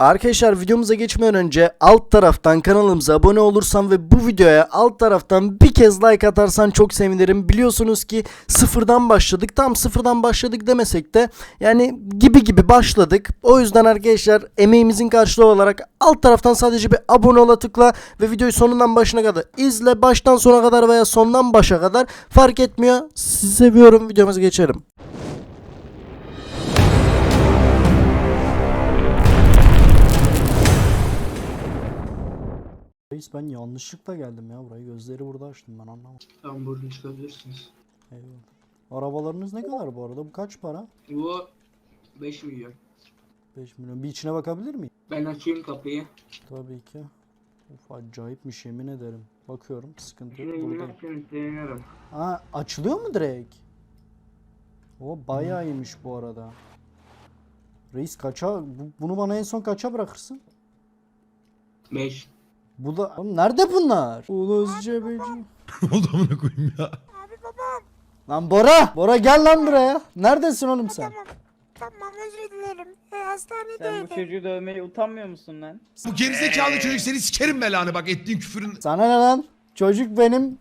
Arkadaşlar videomuza geçmeden önce alt taraftan kanalımıza abone olursan ve bu videoya alt taraftan bir kez like atarsan çok sevinirim. Biliyorsunuz ki sıfırdan başladık. Tam sıfırdan başladık demesek de yani gibi gibi başladık. O yüzden arkadaşlar emeğimizin karşılığı olarak alt taraftan sadece bir abone ola tıkla ve videoyu sonundan başına kadar izle. Baştan sona kadar veya sondan başa kadar fark etmiyor. Sizi seviyorum. Videomuza geçelim. Reis ben yanlışlıkla geldim ya buraya. Gözleri burada açtım ben anlamadım. Tamam buradan çıkabilirsiniz. Eyvallah. Arabalarınız ne kadar bu arada? Bu kaç para? Bu 5 milyon. 5 milyon. Bir içine bakabilir miyim? Ben açayım kapıyı. Tabii ki. Of acayipmiş yemin ederim. Bakıyorum sıkıntı yok deniyorum. Ha açılıyor mu direkt? O bayağı iyiymiş bu arada. Reis kaça bu- bunu bana en son kaça bırakırsın? 5. Bu da Oğlum nerede bunlar? Ulus cebeci. Ne oldu amına koyayım ya? Lan Bora! Bora gel lan buraya. Neredesin oğlum sen? Tamam. Tamam özür dilerim. E, Sen bu hastanedeydim. çocuğu dövmeye utanmıyor musun lan? Bu gerizekalı çocuk seni sikerim belanı bak ettiğin küfürün. Sana ne lan? Çocuk benim.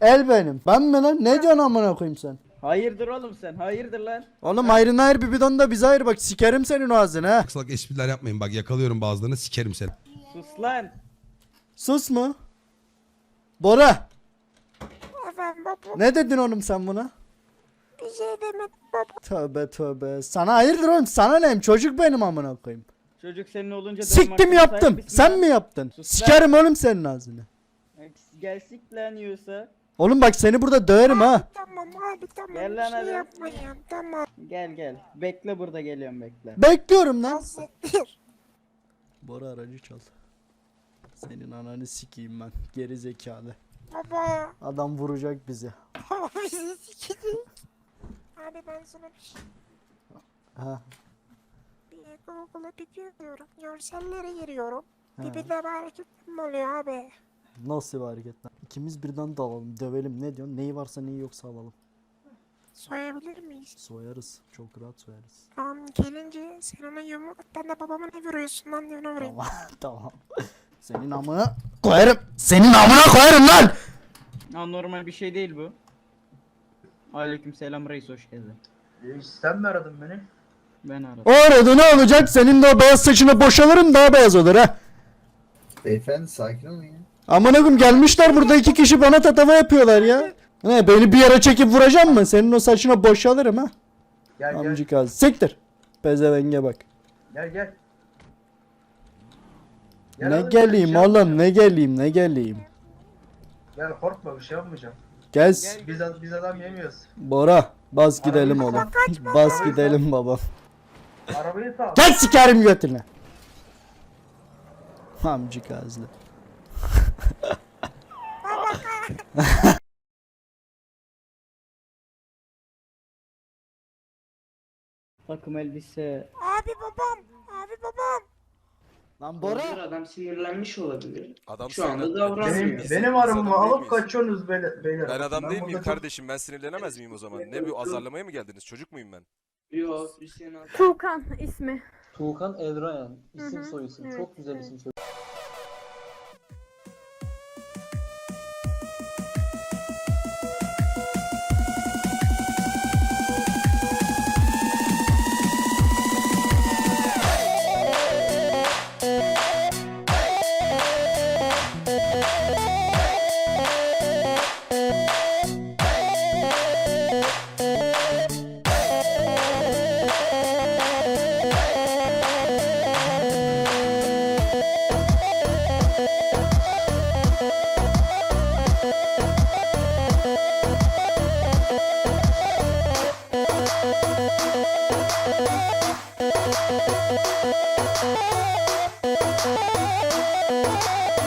El benim. Ben mi lan? Ne diyorsun amına koyayım sen? Hayırdır oğlum sen? Hayırdır lan? Oğlum ayrına ayır bir bidon da bize ayır bak sikerim senin o ağzını ha. Salak espriler yapmayın bak yakalıyorum bazılarını sikerim seni. Sus lan. Sus mu? Bora Efendim baba ne dedin oğlum sen buna? bir şey demedim baba. Tövbe tövbe. Sana hayırdır oğlum sana neyim çocuk benim amına koyayım. Çocuk senin olunca Siktim yaptım. Sen lan? mi yaptın? Sus lan. Sikerim oğlum senin ağzını. Gel sik lan yiyorsa. Oğlum bak seni burada döverim ha. Tamam abi tamam Gel lan şey hadi. yapmayın tamam. Gel gel. Bekle burada geliyorum bekle. Bekliyorum lan. Bora aracı çal. Senin ananı sikeyim ben. Geri zekalı. Baba. Adam vuracak bizi. Baba bizi sikecek. Abi ben sana bir şey Ha. bir Google'a bir giriyorum. Görsellere giriyorum. Dibinde bir hareketim oluyor abi. Nasıl bir hareket lan? İkimiz birden dalalım, dövelim. Ne diyorsun? Neyi varsa neyi yoksa alalım. Soyabilir miyiz? Soyarız. Çok rahat soyarız. Tamam gelince sen ona yumruk ben de babama ne vuruyorsun lan diye ona vurayım. Tamam. tamam. Senin amına koyarım. Senin amına koyarım lan. Anormal bir şey değil bu. Aleyküm selam reis hoş geldin. Sen mi aradın beni? Ben aradım. O arada ne olacak? Senin de o beyaz saçını boşalırım daha beyaz olur ha. Beyefendi sakin olun ya. Aman akım gelmişler burada iki kişi bana tatava yapıyorlar ya. Ne beni bir yere çekip vuracak mı? Senin o saçına boşalırım ha. Gel Amcık ağzı. Siktir. Pezevenge bak. gel gel. Ne geleyim oğlum ne geleyim ne geleyim. Gel korkma bir şey yapmayacağım. Gel. Biz, biz adam yemiyoruz. Bora bas gidelim oğlum. Bas gidelim baba. Arabayı sal. Gel sikerim götüne. Amcık ağızlı. Takım elbise. Abi babam. Abi babam. Lan Olabilir, adam sinirlenmiş olabilir. Adam Şu anda sinirlen- davranmıyor. Benim, benim arabamı alıp kaçıyorsunuz beyler. beyler. Ben adam değil burada miyim çok- kardeşim? Ben sinirlenemez miyim o zaman? Ne bu azarlamaya mı geldiniz? Çocuk muyum ben? Yo Hüseyin abi. Tuğkan ismi. Tuğkan Elrayan. İsim Hı hı, soy isim. evet, Çok güzel evet. isim Thank you.